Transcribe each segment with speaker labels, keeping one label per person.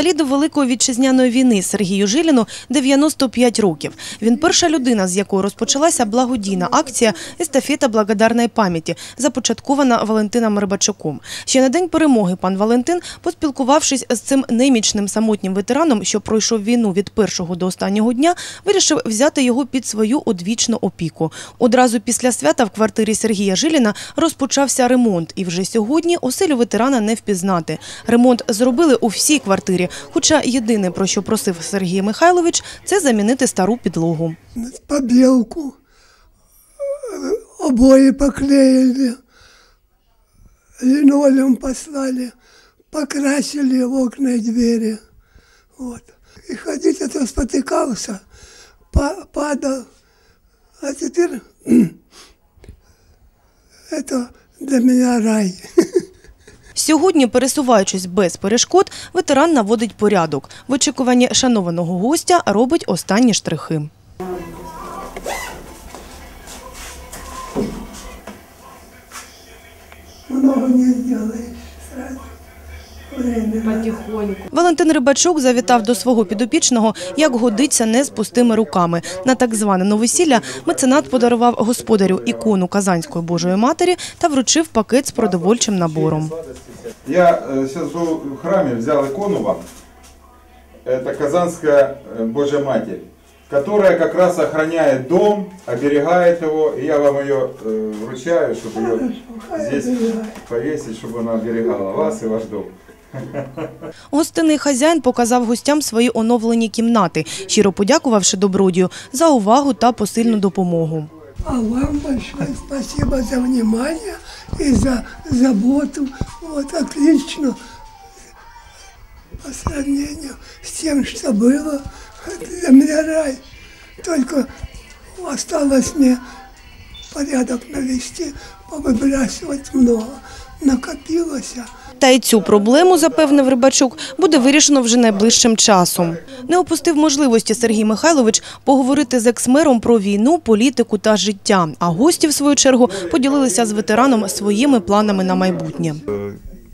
Speaker 1: Інваліду Великої вітчизняної війни Сергію Жиліну 95 років. Він перша людина, з якої розпочалася благодійна акція «Естафета благодарної пам'яті», започаткована Валентином Рибачуком. Ще на день перемоги пан Валентин, поспілкувавшись з цим немічним самотнім ветераном, що пройшов війну від першого до останнього дня, вирішив взяти його під свою одвічну опіку. Одразу після свята в квартирі Сергія Жиліна розпочався ремонт, і вже сьогодні оселю ветерана не впізнати. Ремонт зробили у всій квартирі, хоча єдине, про що просив Сергій Михайлович, це замінити стару підлогу.
Speaker 2: побелку, э, обои поклеили, линолеум послали, покрасили окна и двери. Вот. И ходить это спотыкался, па- падал. А теперь это для меня рай.
Speaker 1: Сьогодні, пересуваючись без перешкод, ветеран наводить порядок. В очікуванні шанованого гостя робить останні штрихи.
Speaker 2: Много не сделаешь сразу. Время.
Speaker 1: Валентин Рибачук завітав до свого підопічного, як годиться, не з пустими руками. На так зване новосілля меценат подарував господарю ікону Казанської Божої Матері та вручив пакет з продовольчим набором.
Speaker 3: Я сейчас был в храме, взял икону вам. Это Казанская э, Божья Матерь, которая как раз охраняет дом, оберегает его. И я вам ее э, вручаю, чтобы ее
Speaker 2: Хорошо,
Speaker 3: здесь
Speaker 2: оберегает.
Speaker 3: повесить, чтобы она оберегала вас и ваш дом.
Speaker 1: Гостинний хазяїн показав гостям свої оновлені кімнати, щиро подякувавши добродію за увагу та посильну допомогу.
Speaker 2: А вам большое спасибо за внимание и за заботу. Вот отлично по сравнению с тем, что было. Для меня рай. Только осталось мне порядок навести, повыбрасывать много. Накопилось. а
Speaker 1: Та й цю проблему, запевнив Рибачук, буде вирішено вже найближчим часом. Не опустив можливості Сергій Михайлович поговорити з екс-мером про війну, політику та життя. А гості, в свою чергу, поділилися з ветераном своїми планами на майбутнє.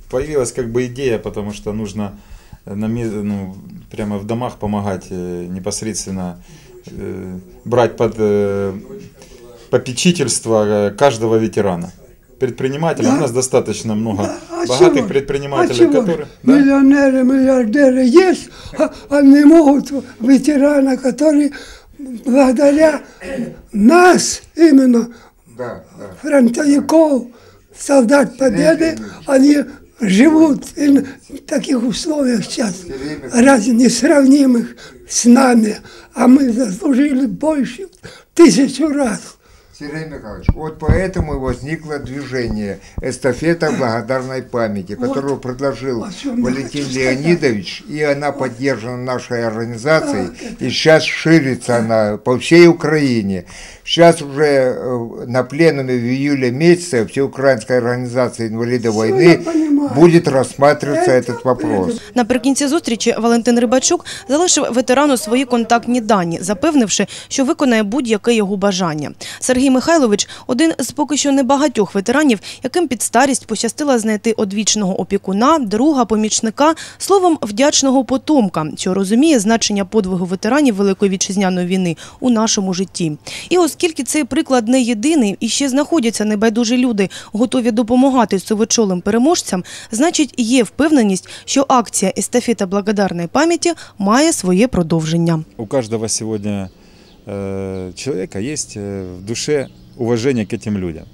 Speaker 3: Появилась как бы идея, потому что нужно э, на, ме- ну, прямо в домах помогать э, непосредственно э, брать под э, попечительство э, каждого ветерана. Предпринимателя.
Speaker 2: Да.
Speaker 3: У нас достаточно много
Speaker 2: А
Speaker 3: богатых
Speaker 2: чего?
Speaker 3: предпринимателей,
Speaker 2: а чего?
Speaker 3: которые... Да?
Speaker 2: Миллионеры, миллиардеры есть, а, а не могут ветерана, который благодаря нас именно
Speaker 4: Да, да.
Speaker 2: фронтовиков, солдат Победы, они живут и в таких условиях сейчас, разве несравнимых с нами, а мы заслужили больше тысячу раз.
Speaker 4: Сергей Михайлович, вот поэтому и возникло движение «Эстафета благодарной памяти», которую предложил
Speaker 2: о чем я
Speaker 4: Валентин
Speaker 2: хочу сказать.
Speaker 4: Леонидович, и она поддержана нашей организацией, и сейчас ширится она по всей Украине. Сейчас уже э, на пленуме в июле месяце Всеукраинской организации инвалидов
Speaker 2: Всё я
Speaker 4: войны
Speaker 2: понимаю.
Speaker 4: будет рассматриваться
Speaker 2: Это
Speaker 4: этот вопрос.
Speaker 1: Наприкінці зустрічі Валентин Рибачук залишив ветерану свої контактні дані, запевнивши, що виконає будь-яке його бажання. Сергій Михайлович один з поки що небагатьох ветеранів, яким під старість пощастило знайти одвічного опікуна, друга, помічника, словом, вдячного потомка, що розуміє значення подвигу ветеранів Великої вітчизняної війни у нашому житті. І оскільки цей приклад не єдиний і ще знаходяться небайдужі люди, готові допомагати сивочолим переможцям, значить є впевненість, що акція «Естафета благодарної пам'яті» має своє продовження.
Speaker 5: у каждого сегодня э, человека есть э, в душе уважение к этим людям.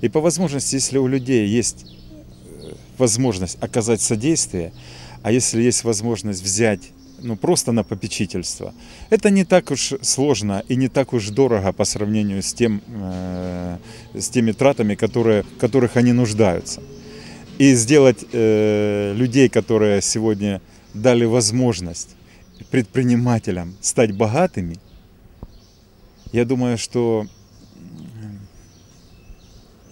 Speaker 5: И по возможности, если у людей есть э, возможность оказать содействие, а если есть возможность взять ну, просто на попечительство, это не так уж сложно и не так уж дорого по сравнению с, тем, э, с теми тратами, которые, которых они нуждаются. И сделать э, людей, которые сегодня дали возможность предпринимателям стать богатыми, я думаю, что м,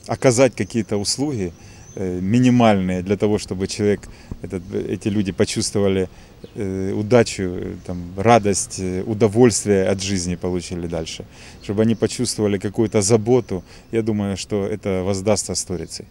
Speaker 5: оказать какие-то услуги э, минимальные для того, чтобы человек, этот, эти люди почувствовали э, удачу, э, там, радость, э, удовольствие от жизни получили дальше, чтобы они почувствовали какую-то заботу, я думаю, что это воздастся сторицей.